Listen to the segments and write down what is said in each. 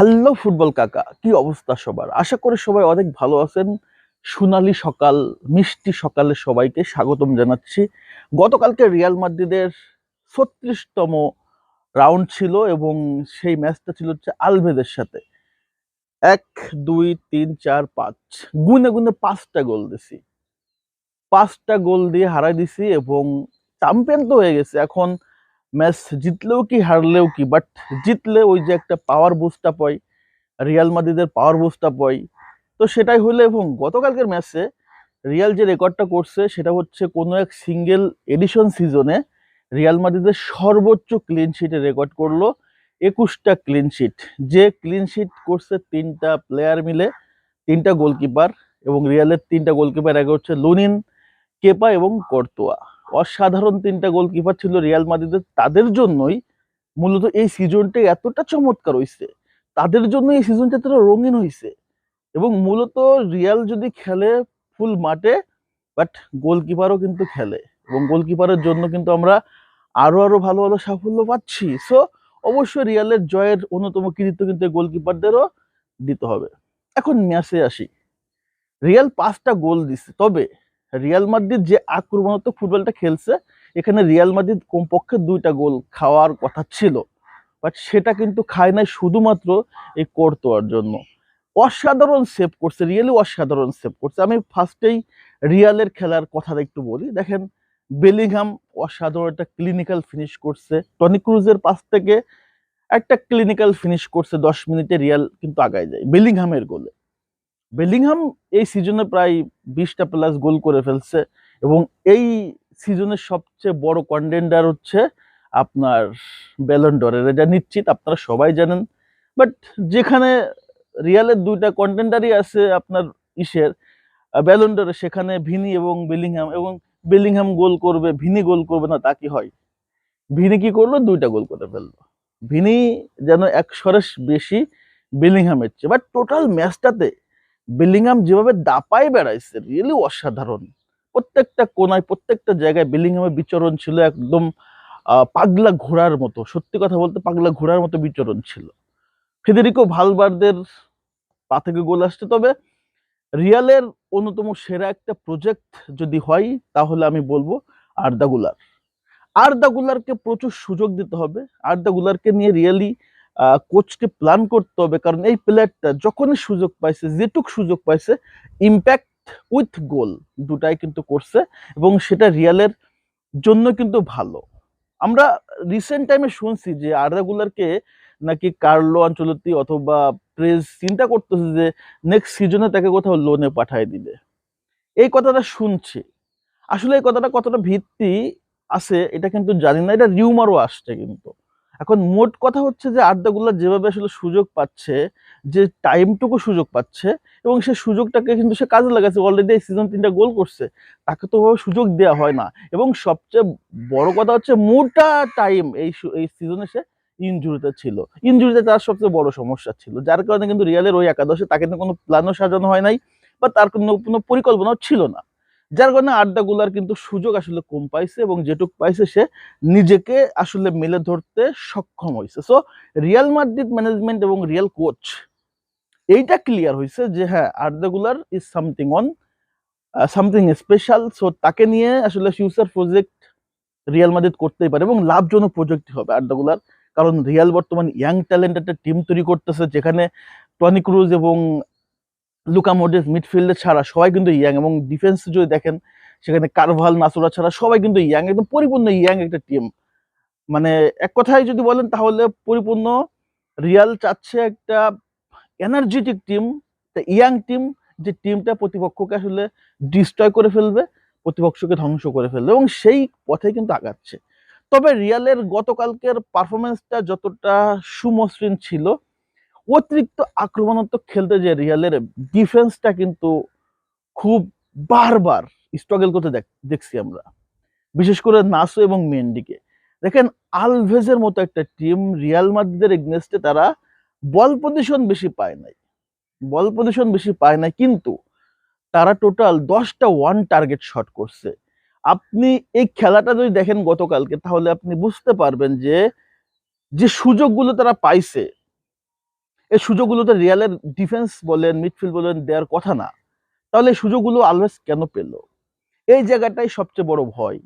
Hello football কাকা, কি অবস্থা সবার? আশা করি সবাই অনেক ভালো আছেন। সোনালি সকাল, মিষ্টি সকালে সবাইকে স্বাগতম জানাচ্ছি। গতকালকে রিয়াল মাদ্রিদের ছত্রিশতম রাউন্ড ছিল এবং সেই ম্যাচটা ছিল হচ্ছে আলভেদের সাথে। এক, দুই, তিন, চার, পাঁচ। গুনে গুনে পাঁচটা গোল দিছি। পাঁচটা গোল দিয়ে হারাই দিছি এবং চ্যাম্পিয়ন তো হয়ে গেছে। এখন ম্যাচ জিতলেও কি, হারলেও কি বাট জিতলে ওই যে একটা পাওয়ার বুস্টটা পাই রিয়াল মাদ্রিদের পাওয়ার বুস্টটা পাই তো সেটাই হলো এবং গতকালকের ম্যাচে রিয়াল যে রেকর্ডটা করছে, সেটা হচ্ছে কোনো এক সিঙ্গেল এডিশন সিজনে রিয়াল মাদ্রিদের সর্বোচ্চ ক্লিন শিটের রেকর্ড করল একুশটা ক্লিন শিট যে ক্লিন শিট করছে তিনটা প্লেয়ার মিলে, তিনটা গোলকিপার এবং রিয়ালের তিনটা গোলকিপার আগে হচ্ছে লুনিন কেপা এবং কর্তোয়া অসাধারণ তিনটা গোলকিপার ছিল রিয়াল মাদ্রিদের তাদের জন্যই মূলত এই সিজনটা এতটা চমৎকার হইছে। তাদের জন্য এই সিজনটা এতটা রঙিন হইছে। এবং মূলত রিয়াল যদি খেলে ফুল মাঠে বাট গোলকিপারও কিন্তু খেলে। এবং গোলকিপারের জন্য কিন্তু আমরা আরও আরও ভালো ভালো সাফল্য পাচ্ছি। সো অবশ্যই রিয়ালের জয়ের অন্যতম কৃতিত্ব কিন্তু গোলকিপারদেরও দিতে হবে। এখন ম্যাচে আসি। রিয়াল পাঁচটা গোল দিচ্ছে তবে রিয়াল মাদ্রিদ যে আক্রমণাত্মক ফুটবলটা খেলছে, এখানে রিয়াল মাদ্রিদ কমপক্ষে দুইটা গোল খাওয়ার কথা ছিল। বাট সেটা কিন্তু খায় নাই শুধুমাত্র এই কোর্তোয়ার জন্য। অসাধারণ সেভ করছে রিয়েলি অসাধারণ সেভ করছে। আমি ফার্স্টেই রিয়ালের খেলার কথাটা একটু বলি। দেখেন বেলিংহাম অসাধারণ একটা ক্লিনিক্যাল ফিনিশ করছে। টনি ক্রুজের পাশ থেকে একটা ক্লিনিক্যাল ফিনিশ করছে, দশ মিনিটে রিয়াল কিন্তু আগায় যায় বেলিংহামের গোলে বেলিংহাম এই সিজনে প্রায় বিশটা প্লাস গোল করে ফেলছে এবং এই সিজনের সবচেয়ে বড় কন্টেন্ডার হচ্ছে আপনার ব্যালন্ডরের এটা নিশ্চিত, আপনারা সবাই জানেন। বাট যেখানে রিয়ালের দুইটা কন্টেন্ডারই আছে আপনার ইসের ব্যালন্ডরে সেখানে ভিনি এবং বেলিংহাম এবং বেলিংহাম গোল করবে, ভিনি গোল করবে না, তা কি হয়? ভিনি কি করল? দুইটা গোল করে ফেলল। ভিনি যেন এক সরেস বেশি বেলিংহামের চেয়ে। বাট টোটাল ম্যাচটাতে বেলিংহাম যেভাবে দাপায় বেড়াইছে রিয়েলি অসাধারণ। প্রত্যেকটা কোনায়, প্রত্যেকটা জায়গায় বেলিংহামের বিচরণ ছিল একদম পাগলা ঘোড়ার মতো। সত্যি কথা বলতে পাগলা ঘোড়ার মতো বিচরণ ছিল। ফেদেরিকো ভালবারদের পা থেকে গোল আসছে। তবে রিয়ালের অন্যতম সেরা একটা প্রজেক্ট যদি হয়, তাহলে আমি বলব আর্দা গুলার আর্দা গুলারকে প্রচুর সুযোগ দিতে হবে। আর্দা গুলারকে নিয়ে রিয়েলি কোচকে প্ল্যান করতে হবে। কারণ এই প্লেয়ারটা যখনই সুযোগ পাইছে, যেটুক সুযোগ পাইছে ইম্প্যাক্ট উইথ গোল দুটাই কিন্তু করছে এবং সেটা রিয়ালের জন্য কিন্তু ভালো। আমরা রিসেন্ট টাইমে শুনছি যে আর্দা গুলারকে নাকি কার্লো আঞ্চলতি অথবা প্রেস চিন্তা করতেছে যে নেক্সট সিজনে তাকে কোথাও লোনে পাঠিয়ে দিবে। এই কথাটা শুনছি। আসলে এই কথাটা কতটা ভিত্তি আছে, এটা কিন্তু জানি না, এটা রিউমারও আসছে কিন্তু। এখন মোট কথা হচ্ছে যে আড্ডাগুলো যেভাবে আসলে সুযোগ পাচ্ছে, যে টাইমটুকু সুযোগ পাচ্ছে এবং সে সুযোগটাকে কিন্তু সে কাজে লাগাচ্ছে অলরেডি এই সিজন তিনটা গোল করছে, তাকে তো ওভাবে সুযোগ দেওয়া হয় না। এবং সবচেয়ে বড় কথা হচ্ছে মোটা টাইম এই এই সিজনে সে ইনজুরিতে ছিল। ইনজুরিতে তার সবচেয়ে বড় সমস্যা ছিল, যার কারণে কিন্তু রিয়ালের ওই একাদশে তাকে কিন্তু কোনো প্ল্যানও সাজানো হয় নাই বা তার কোনো কোনো পরিকল্পনাও ছিল না। যার কারণে আড্ডাগুলার কিন্তু সুযোগ আসলে কম পাইছে এবং যেটুক পাইছে সে নিজেকে আসলে মেলে ধরতে সক্ষম হয়েছে সো রিয়াল মাদ্রিদ ম্যানেজমেন্ট এবং রিয়াল কোচ এইটা ক্লিয়ার হয়েছে যে হ্যাঁ Arda Guler is something on something special so তাকে নিয়ে আসলে ফিউচার প্রজেক্ট রিয়াল মাদ্রিদ করতেই পারে এবং লাভজনক প্রজেক্ট হবে আর্দাগুলার কারণ রিয়াল বর্তমান ইয়াং ট্যালেন্ট একটা টিম তৈরি করতেছে যেখানে টনি ক্রুজ এবং লুকা মোডেস মিডফিল্ডে ছাড়া সবাই কিন্তু ইয়াং এবং ডিফেন্স যদি দেখেন, সেখানে কারভাল, নাসুরা ছাড়া সবাই কিন্তু ইয়াং, একদম পরিপূর্ণ ইয়াং একটা টিম মানে এক কথায় যদি বলেন তাহলে পরিপূর্ণ রিয়াল চাচ্ছে একটা এনার্জেটিক টিম ইয়াং টিম যে টিমটা প্রতিপক্ষকে আসলে ডিস্ট্রয় করে ফেলবে, প্রতিপক্ষকে ধ্বংস করে ফেলবে এবং সেই পথে কিন্তু আগাচ্ছে। তবে রিয়ালের গতকালকের পারফরমেন্সটা যতটা সুমসৃণ ছিল অতিরিক্ত আক্রমণাত্মক খেলতে যে রিয়ালের ডিফেন্সটা কিন্তু খুব বারবার স্ট্রাগল করতে দেখ- দেখছি আমরা। বিশেষ করে নাসো এবং মেন্ডিকে দেখেন, আলভেজের মতো একটা টিম রিয়াল মাদ্রিদের এগনেস্টে তারা বল পজিশন বেশি পায় নাই। বল পজিশন বেশি পায় নাই, কিন্তু তারা টোটাল দশটা ওয়ান টার্গেট শট করছে। আপনি এই খেলাটা যদি দেখেন গতকালকে, তাহলে আপনি বুঝতে পারবেন যে যে সুযোগগুলো তারা পাইছে এই সুযোগগুলো তো রিয়ালের ডিফেন্স বলেন মিডফিল্ড বলেন, দেওয়ার কথা না। তাহলে এই সুযোগগুলো আলভেজ কেন পেল? এই জায়গাটাই সবচেয়ে বড় ভয়।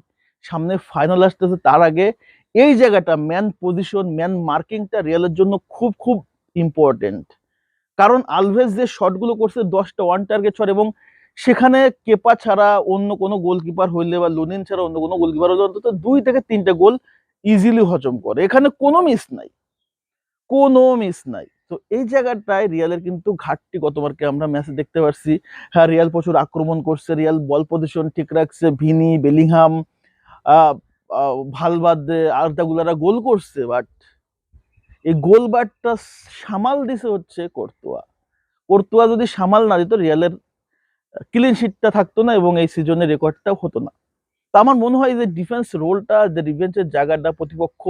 সামনে ফাইনাল আসতেছে তার আগে। এই জায়গাটা ম্যান পজিশন ম্যান মার্কিংটা রিয়ালের জন্য খুব খুব ইম্পর্টেন্ট কারণ আলভেজ যে শটগুলো করছে, দশটা ওয়ান টার্গেট শট এবং সেখানে কেপা ছাড়া অন্য কোনো গোলকিপার হইলে বা লুনিন ছাড়া অন্য কোনো গোলকিপার হলে অন্তত দুই থেকে তিনটা গোল ইজিলি হজম করে। এখানে কোনো মিস নাই। কোনো মিস নাই। তো এই জায়গাটায় রিয়ালের কিন্তু ঘাটতি গতবারকে আমরা ম্যাচে দেখতে পারছি। হ্যাঁ রিয়াল প্রচুর আক্রমণ করছে। রিয়াল বল পজিশন ঠিক রাখছে। ভিনি, বেলিংহাম ভালবাদ, আর্দাগুলারা গোল করছে বাট এই গোল বাটটা সামাল দিছে হচ্ছে কোর্তুয়া। কোর্তুয়া যদি সামাল না দিত, রিয়ালের ক্লিন শিটটা থাকতো না এবং এই সিজনের রেকর্ডটাও হতো না। তো আমার মনে হয় যে ডিফেন্স রোলটা যে ডিফেন্সের জায়গাটা প্রতিপক্ষ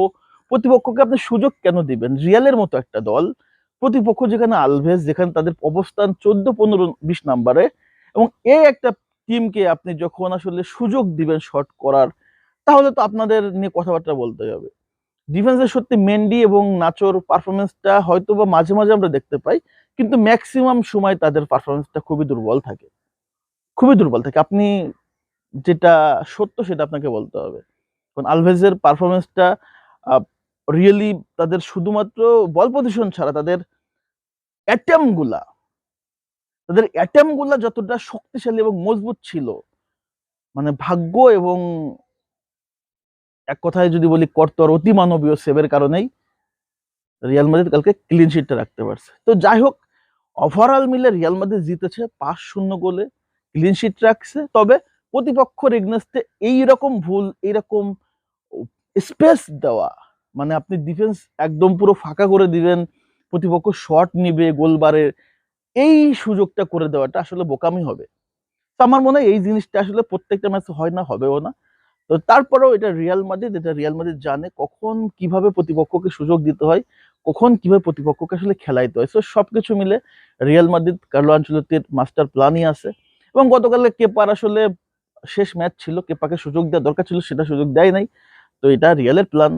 প্রতিপক্ষকে আপনি সুযোগ কেন দিবেন? রিয়ালের মতো একটা দল, প্রতিপক্ষ যেখানে আলভেজ যেখানে তাদের অবস্থান চোদ্দ, পনেরো, বিশ নাম্বারে এবং এই একটা টিমকে আপনি যখন আসলে সুযোগ দিবেন শট করার, তাহলে তো আপনাদের নিয়ে কথাবার্তা বলতে হবে। ডিফেন্সের সত্যি মেন্ডি এবং নাচোর পারফরমেন্সটা হয়তো বা মাঝে মাঝে আমরা দেখতে পাই, কিন্তু ম্যাক্সিমাম সময় তাদের পারফরমেন্সটা খুবই দুর্বল থাকে। খুবই দুর্বল থাকে। আপনি যেটা সত্য সেটা আপনাকে বলতে হবে। কারণ আলভেজের পারফরমেন্সটা রিয়েলি তাদের শুধুমাত্র বল পজিশন ছাড়া তাদের অ্যাটেমগুলা, তাদের অ্যাটেমগুলা যতটা শক্তিশালী এবং মজবুত ছিল মানে ভাগ্য এবং এক কথায় যদি বলি কর্তর অতি মানবীয় সেভের কারণেই রিয়াল মাদ্রিদ কালকে ক্লিন শিটটা রাখতে পারছে। তো যাই হোক ওভারঅল মিলে রিয়াল মাদ্রিদ জিতেছে পাঁচ শূন্য গোলে ক্লিন শিট রাখছে, তবে প্রতিপক্ষের এগনেস্টে এইরকম ভুল, এইরকম স্পেস দেওয়া মানে আপনি ডিফেন্স একদম পুরো ফাঁকা করে দিবেন, প্রতিপক্ষ শট নিবে গোলবারের এই সুযোগটা করে দেওয়াটা আসলে বোকামি হবে। তো আমার মনে হয় এই জিনিসটা আসলে প্রত্যেকটা ম্যাচে হয় না, হবেও না। তো তারপরেও এটা রিয়াল মাদ্রিদ এটা রিয়াল মাদ্রিদ জানে কখন কীভাবে প্রতিপক্ষকে সুযোগ দিতে হয়, কখন কীভাবে প্রতিপক্ষকে আসলে খেলাইতে হয়। তো সবকিছু মিলে রিয়াল মাদ্রিদ কার্লো আঞ্চলতির মাস্টার প্ল্যানই আছে। এবং গতকালে কেপার আসলে শেষ ম্যাচ ছিল কেপাকে সুযোগ দেওয়া দরকার ছিল, সেটা সুযোগ দেয় নাই। তো এটা রিয়ালের প্ল্যান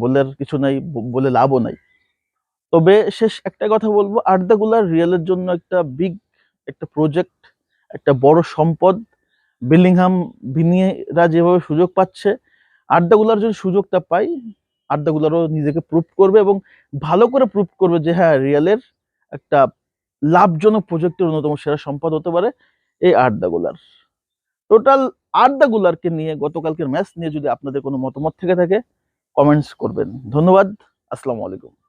বলে কিছু নাই বলে লাভও নাই। তবে শেষ একটা কথা বলব, আর্দাগুলার রিয়ালের জন্য একটা বিগ একটা প্রজেক্ট একটা বড় সম্পদ। বিলিংহাম বিনিয়েরা যেভাবে সুযোগ পাচ্ছে আড্ডাগুলার যদি সুযোগটা পাই আড্ডাগুলারও নিজেকে প্রুভ করবে এবং ভালো করে প্রুভ করবে যে হ্যাঁ রিয়ালের একটা লাভজনক প্রজেক্টের অন্যতম সেরা সম্পদ হতে পারে এই আড্ডাগুলার টোটাল আড্ডাগুলারকে নিয়ে গতকালকের ম্যাচ নিয়ে যদি আপনাদের কোনো মতামত থেকে থাকে কমেন্টস করবেন। ধন্যবাদ আসসালামু আলাইকুম।